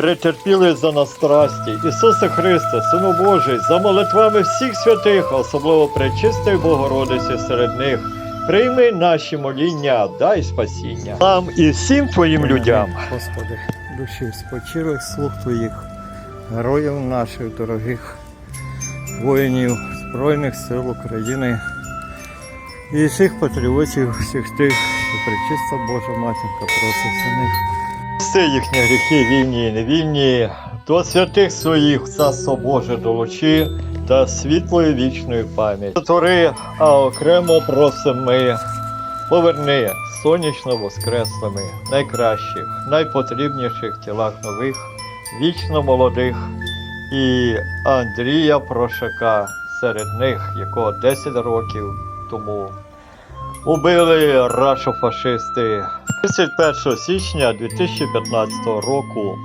претерпіли за нас страсті. Ісусе Христе, Сину Божий, за молитвами всіх святих, особливо Пречистої Богородиці серед них. Прийми наші моління, дай спасіння нам і всім твоїм людям. Господи, душі спочилих слуг Твоїх, героїв наших дорогих, воїнів Збройних сил України і всіх патріотів, всіх тих, що причиста Божа матінка просить за них. Все їхні гріхи, вільні і невільні, до святих своїх царство Боже долучи та світлої вічної пам'яті. Твори, а окремо просимо ми, поверни сонячно воскреслими, найкращих, найпотрібніших тілах нових, вічно молодих і Андрія Прошака серед них, якого 10 років тому убили рашофашисти 31 січня 2015 року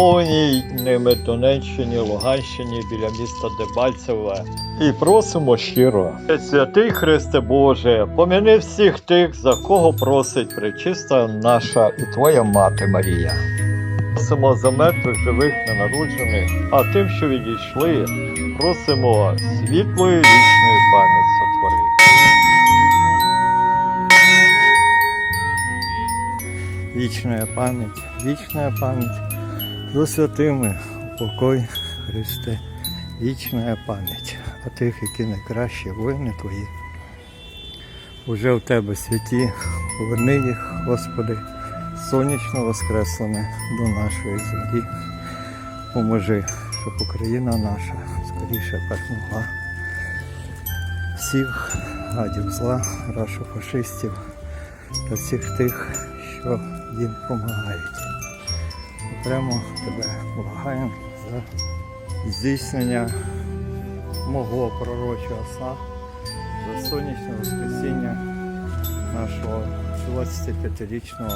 повній ними Донеччині, Луганщині біля міста Дебальцеве. І просимо щиро. Святий Христе Боже, помяни всіх тих, за кого просить пречиста наша і Твоя мати Марія. Просимо за мертвих живих ненароджених, а тим, що відійшли, просимо світлої вічної пам'яті Вічна пам'ять, вічна пам'ять за святими, упокой Христе, вічна пам'ять о тих, які найкращі воїни Твої. Уже в Тебе святі, поверни їх, Господи, сонячно воскреслими до нашої землі. Поможи, щоб Україна наша скоріше перемогла всіх гадів зла, рашофашистів та всіх тих, що їм допомагають. Окремо тебе благаємо за здійснення мого пророчого сна, за сонячне воскресіння нашого 25-річного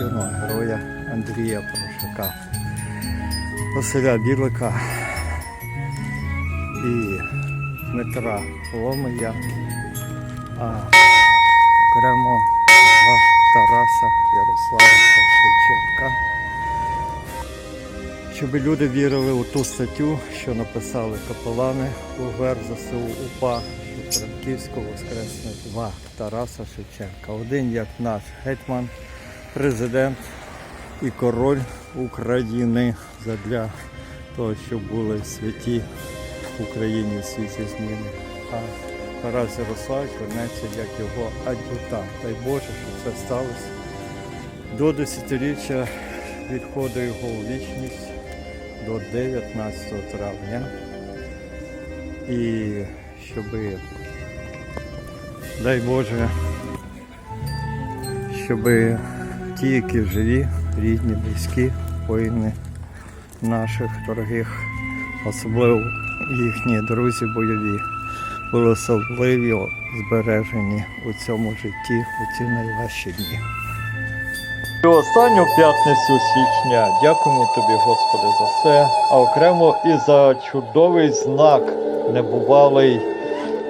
юного героя Андрія Порошака, Василя Білика і Дмитра Ломия, а окремо Тараса Ярославовича Шевченка. Щоб люди вірили у ту статтю, що написали капелани УВР ЗСУ УПА, що Франківського воскресне два Тараса Шевченка. Один як наш гетьман, президент і король України задля того, щоб були святі в Україні світі зміни. Тарас Ярославович вернеться як його ад'ютант. Дай Боже, щоб це сталося до десятиріччя відходу його у вічність до 19 травня. І щоб, дай Боже, щоб ті, які живі, рідні, близькі, воїни наших дорогих, особливо їхні друзі бойові, були особливо збережені у цьому житті у ці найважчі дні. І останню п'ятницю січня дякуємо тобі, Господи, за все, а окремо і за чудовий знак небувалий,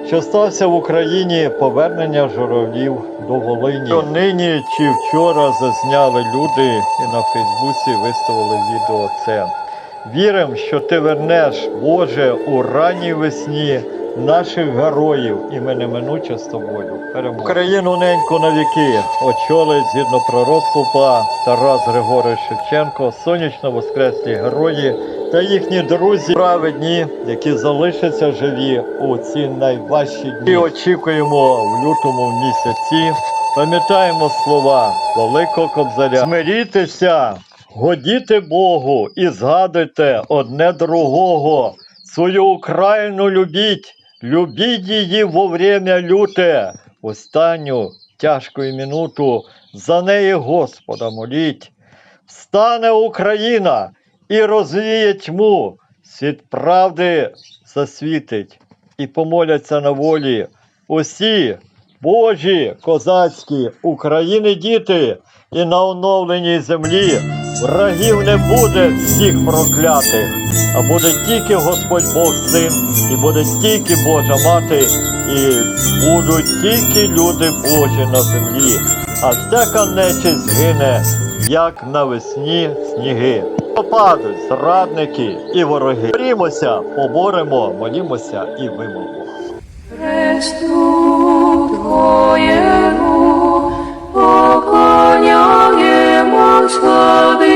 що стався в Україні повернення журавлів до Волині. Що нині чи вчора зазняли люди і на Фейсбуці виставили відео це. Віримо, що ти вернеш, Боже, у ранній весні наших героїв, і ми неминуче з тобою. Переможемо. Україну неньку на віки очолить згідно па Тарас Григорович Шевченко, сонячно воскреслі герої та їхні друзі праведні, які залишаться живі у ці найважчі дні. І очікуємо в лютому місяці. Пам'ятаємо слова Великого Кобзаря. Смирітеся, годіте Богу і згадуйте одне другого. Свою Україну любіть, любіть її во время люте, останню тяжку минуту за неї Господа моліть. Встане Україна і розвіє тьму, світ правди засвітить, і помоляться на волі усі Божі, козацькі України діти, і на оновленій землі врагів не буде всіх проклятих, а буде тільки Господь Бог Син, і буде тільки Божа Мати, і будуть тільки люди Божі на землі, а всяка нечисть згине як навесні сніги. Попадуть зрадники і вороги. Борімося, поборемо, молімося і вимовимо. Твоєму поклоняємо владико,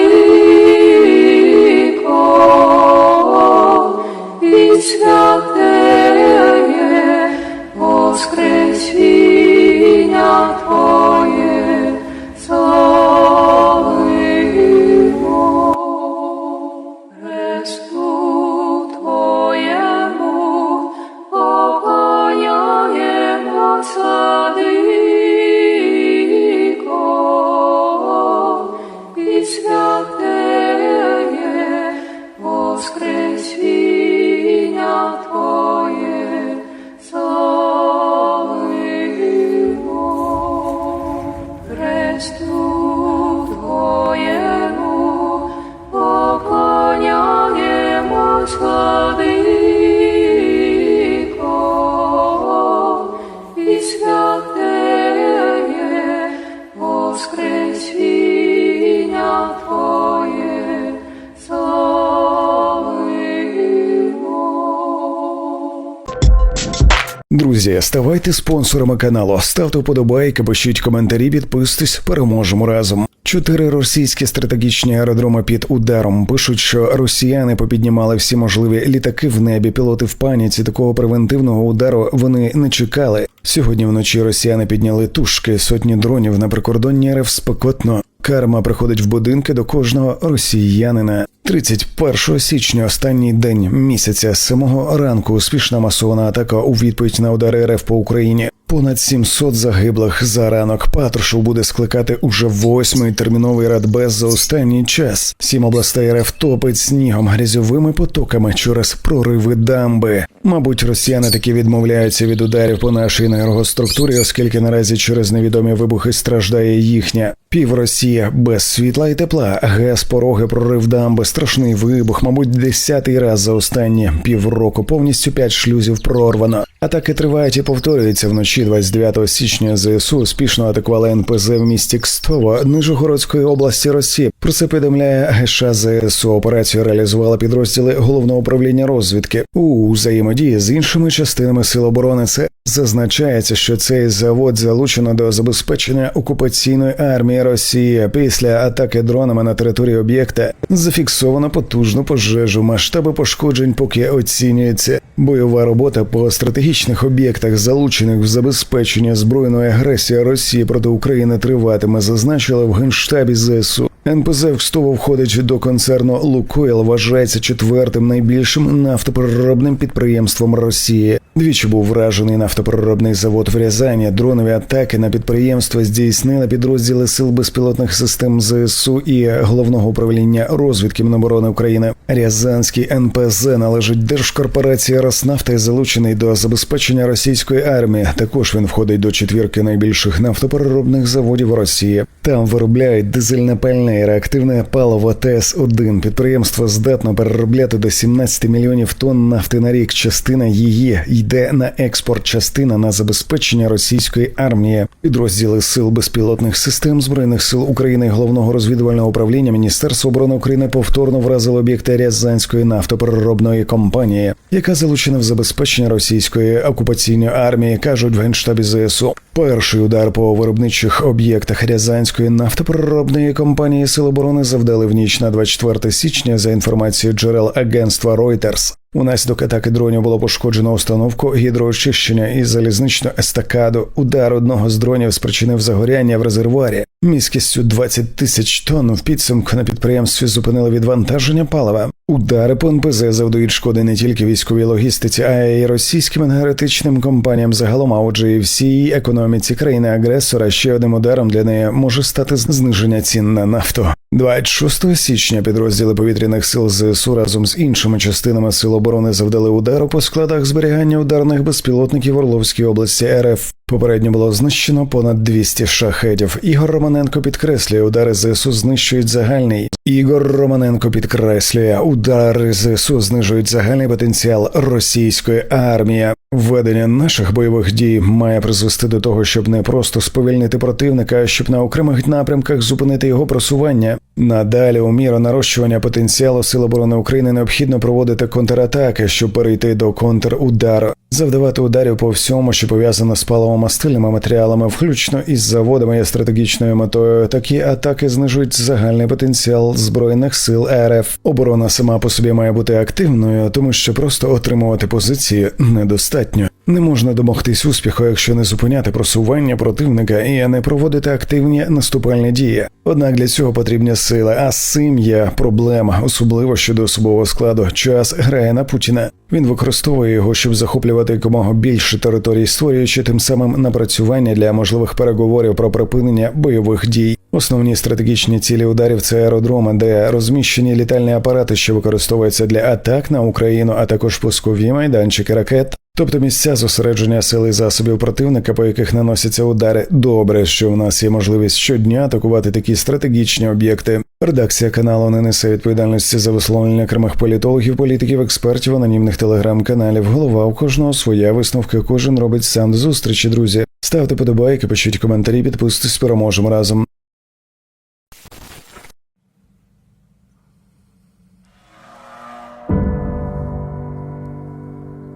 ставайте спонсорами каналу, ставте вподобайки, пишіть коментарі, підписуйтесь, переможемо разом. Чотири російські стратегічні аеродроми під ударом пишуть, що росіяни попіднімали всі можливі літаки в небі. Пілоти в паніці такого превентивного удару вони не чекали. Сьогодні вночі росіяни підняли тушки сотні дронів на прикордонні РФ спекотно. Карма приходить в будинки до кожного росіянина. 31 січня, останній день місяця, з самого ранку успішна масована атака у відповідь на удари РФ по Україні. Понад 700 загиблих за ранок. Патрушев буде скликати уже восьмий терміновий радбез за останній час. Сім областей РФ топить снігом, грязьовими потоками через прориви дамби. Мабуть, росіяни таки відмовляються від ударів по нашій енергоструктурі, оскільки наразі через невідомі вибухи страждає їхня. Пів Росія без світла і тепла, ГЕС, пороги, прорив дамби, страшний вибух, мабуть, десятий раз за останні півроку повністю п'ять шлюзів прорвано. Атаки тривають і повторюються вночі 29 січня. ЗСУ успішно атакували НПЗ в місті Кстово Нижегородської області Росії. Про це повідомляє ГШ ЗСУ. Операцію реалізували підрозділи головного управління розвідки у взаємодії з іншими частинами сил оборони. Це зазначається, що цей завод залучено до забезпечення окупаційної армії Росії. Після атаки дронами на території об'єкта зафіксовано потужну пожежу. Масштаби пошкоджень поки оцінюються. Бойова робота по стратегічних об'єктах, залучених в забезпечення збройної агресії Росії проти України, триватиме. Зазначили в генштабі ЗСУ. НПЗ в входить до концерну Лукойл, вважається четвертим найбільшим нафтопереробним підприємством Росії. Двічі був вражений нафтопереробний завод в Рязані. Дронові атаки на підприємство здійснили підрозділи сил безпілотних систем ЗСУ і головного управління розвідки Міноборони України. Рязанський НПЗ належить держкорпорації Роснафта і залучений до забезпечення російської армії. Також він входить до четвірки найбільших нафтопереробних заводів Росії. Там виробляють дизельне пальне і реактивне паливо ТС-1. Підприємство здатно переробляти до 17 мільйонів тонн нафти на рік. Частина її йде на експорт, частина на забезпечення російської армії. Підрозділи сил безпілотних систем збройних сил України головного розвідувального управління Міністерства оборони України повторно вразили об'єкти Рязанської нафтопереробної компанії, яка залучена в забезпечення російської окупаційної армії, кажуть в генштабі ЗСУ. Перший удар по виробничих об'єктах Рязанської нафтопроробної компанії Сил оборони завдали в ніч на 24 січня за інформацією джерел агентства Reuters. Унаслідок атаки дронів було пошкоджено установку гідроочищення і залізничну естакаду. Удар одного з дронів спричинив загоряння в резервуарі міськістю 20 тисяч тонн. В підсумку на підприємстві зупинили відвантаження палива. Удари по НПЗ завдають шкоди не тільки військовій логістиці, а й російським енергетичним компаніям загалом, а отже, і всій економіці країни-агресора. Ще одним ударом для неї може стати зниження цін на нафту. 26 січня підрозділи повітряних сил ЗСУ разом з іншими частинами сил оборони завдали удару по складах зберігання ударних безпілотників Орловській області РФ. Попередньо було знищено понад 200 шахедів. Ігор Романенко підкреслює, удари ЗСУ знищують загальний. Ігор Романенко підкреслює, удари ЗСУ знижують загальний потенціал російської армії. Введення наших бойових дій має призвести до того, щоб не просто сповільнити противника, а щоб на окремих напрямках зупинити його просування. Надалі, у міру нарощування потенціалу Сил оборони України необхідно проводити контратаки, щоб перейти до контрудару, завдавати ударів по всьому, що пов'язано з паливомастильними матеріалами, включно із заводами є стратегічною метою. Такі атаки знижують загальний потенціал збройних сил РФ. Оборона сама по собі має бути активною, тому що просто отримувати позиції недостатньо. Не можна домогтись успіху, якщо не зупиняти просування противника і не проводити активні наступальні дії. Однак для цього потрібні сили, а з цим є проблема, особливо щодо особового складу. Час грає на Путіна. Він використовує його, щоб захоплювати якомога більше територій, створюючи тим самим напрацювання для можливих переговорів про припинення бойових дій. Основні стратегічні цілі ударів це аеродроми, де розміщені літальні апарати, що використовуються для атак на Україну, а також пускові майданчики ракет. Тобто місця зосередження сили засобів противника, по яких наносяться удари. Добре, що в нас є можливість щодня атакувати такі стратегічні об'єкти. Редакція каналу не несе відповідальності за висловлення окремих політологів, політиків, експертів, анонімних телеграм-каналів. Голова у кожного своя висновки. Кожен робить сам до зустрічі, друзі. Ставте подобайки, пишіть коментарі, підписуйтесь, переможемо разом.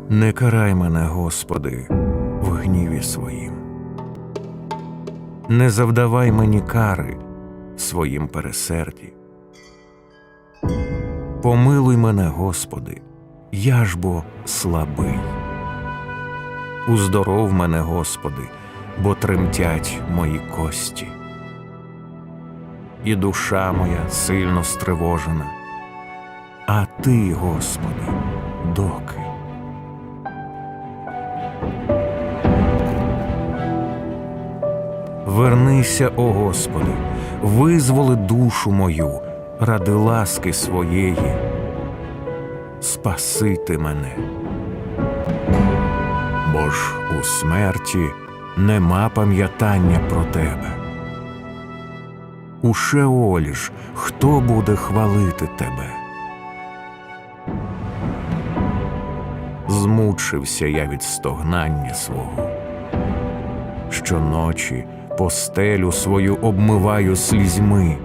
Не карай мене, Господи, в гніві своїм. Не завдавай мені кари своїм пересерді. Помилуй мене, Господи, я ж бо слабий. Уздоров мене, Господи, бо тремтять мої кості. І душа моя сильно стривожена. А Ти, Господи, доки? Вернися, о Господи, визволи душу мою ради ласки своєї. Спасити мене. Бо ж у смерті нема пам'ятання про тебе. У Шеолі ж хто буде хвалити тебе? Змучився я від стогнання свого. Щоночі постелю свою обмиваю слізьми,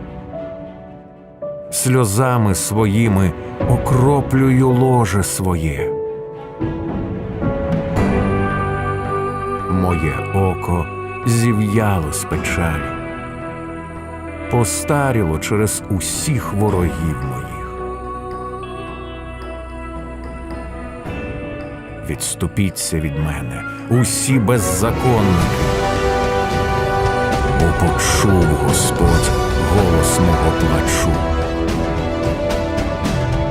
сльозами своїми окроплюю ложе своє. Моє око зів'яло з печалі, постаріло через усіх ворогів моїх. Відступіться від мене, усі беззаконники. Бо почув Господь голос мого плачу.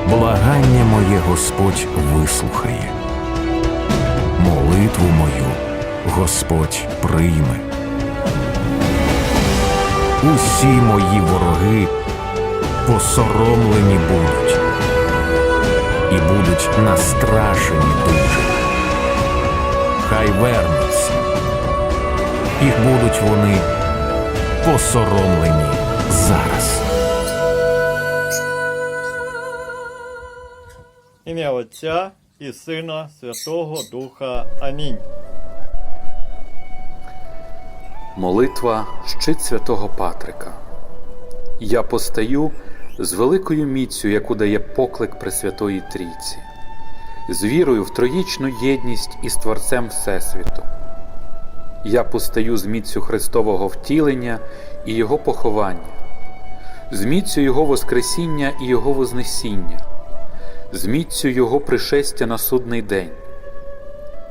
Благання моє Господь вислухає, молитву мою Господь прийме. Усі мої вороги посоромлені будуть і будуть настрашені дуже. Хай вернуться, і будуть вони посоромлені зараз. Ім'я Отця і Сина Святого Духа. Амінь. Молитва щит святого Патрика. Я постаю з великою міцю, яку дає поклик Пресвятої Трійці, з вірою в троїчну єдність із Творцем Всесвіту. Я постаю з міцю Христового втілення і Його поховання, з міцю Його Воскресіння і Його Вознесіння, з міцю Його пришестя на судний день.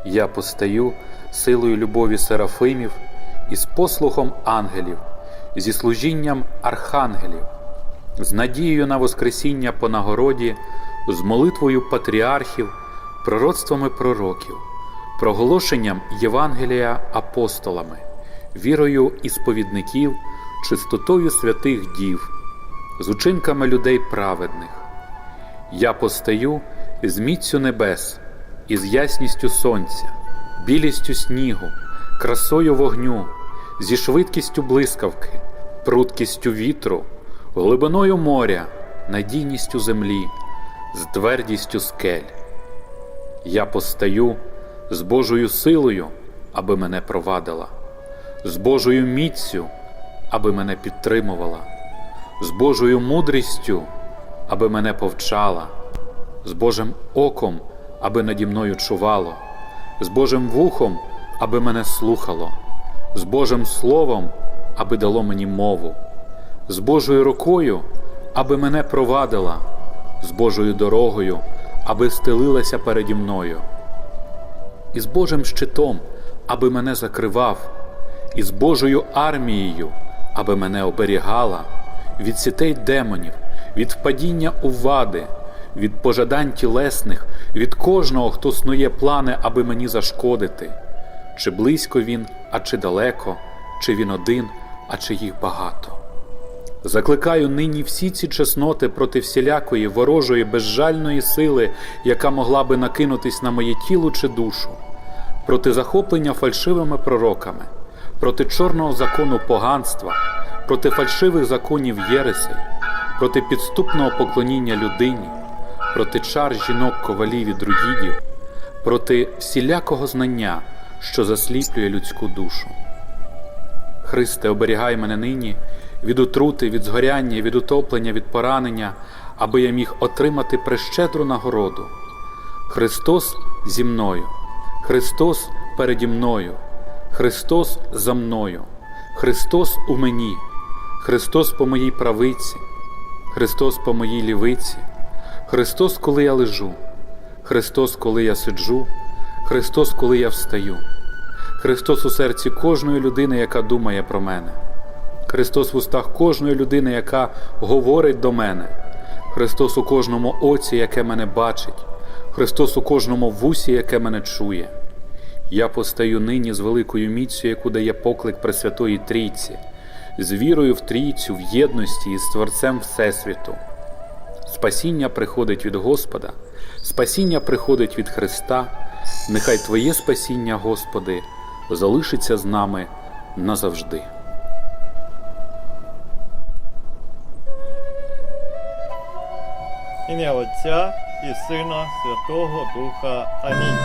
Я постаю силою любові серафимів і з послухом ангелів, зі служінням архангелів, з надією на Воскресіння по нагороді, з молитвою патріархів, пророцтвами пророків, проголошенням Євангелія апостолами, вірою ісповідників, чистотою святих дів, з учинками людей праведних. Я постаю з міцю небес, із ясністю сонця, білістю снігу, красою вогню, зі швидкістю блискавки, пруткістю вітру, глибиною моря, надійністю землі, з твердістю скель. Я постаю з Божою силою, аби мене провадила, з Божою міцю, аби мене підтримувала, з Божою мудрістю, аби мене повчала, з Божим оком, аби наді мною чувало, з Божим вухом, аби мене слухало, з Божим словом, аби дало мені мову, з Божою рукою, аби мене провадила, з Божою дорогою, аби стелилася переді мною, і з Божим щитом, аби мене закривав, і з Божою армією, аби мене оберігала від сітей демонів, від впадіння у вади, від пожадань тілесних, від кожного, хто снує плани, аби мені зашкодити, чи близько він, а чи далеко, чи він один, а чи їх багато. Закликаю нині всі ці чесноти проти всілякої ворожої безжальної сили, яка могла би накинутись на моє тіло чи душу, проти захоплення фальшивими пророками, проти чорного закону поганства, проти фальшивих законів єресей, проти підступного поклоніння людині, проти чар жінок ковалів і друїдів, проти всілякого знання, що засліплює людську душу. Христе, оберігай мене нині від отрути, від згоряння, від утоплення, від поранення, аби я міг отримати прещедру нагороду. Христос зі мною, Христос переді мною, Христос за мною, Христос у мені, Христос по моїй правиці, Христос по моїй лівиці, Христос, коли я лежу, Христос, коли я сиджу, Христос, коли я встаю. Христос у серці кожної людини, яка думає про мене. Христос в устах кожної людини, яка говорить до мене. Христос у кожному оці, яке мене бачить. Христос у кожному вусі, яке мене чує. Я постаю нині з великою міцю, яку дає поклик Пресвятої Трійці, з вірою в Трійцю, в єдності із Творцем Всесвіту. Спасіння приходить від Господа, спасіння приходить від Христа. Нехай Твоє спасіння, Господи, залишиться з нами назавжди. ім'я Отця і Сина Святого Духа. Амінь.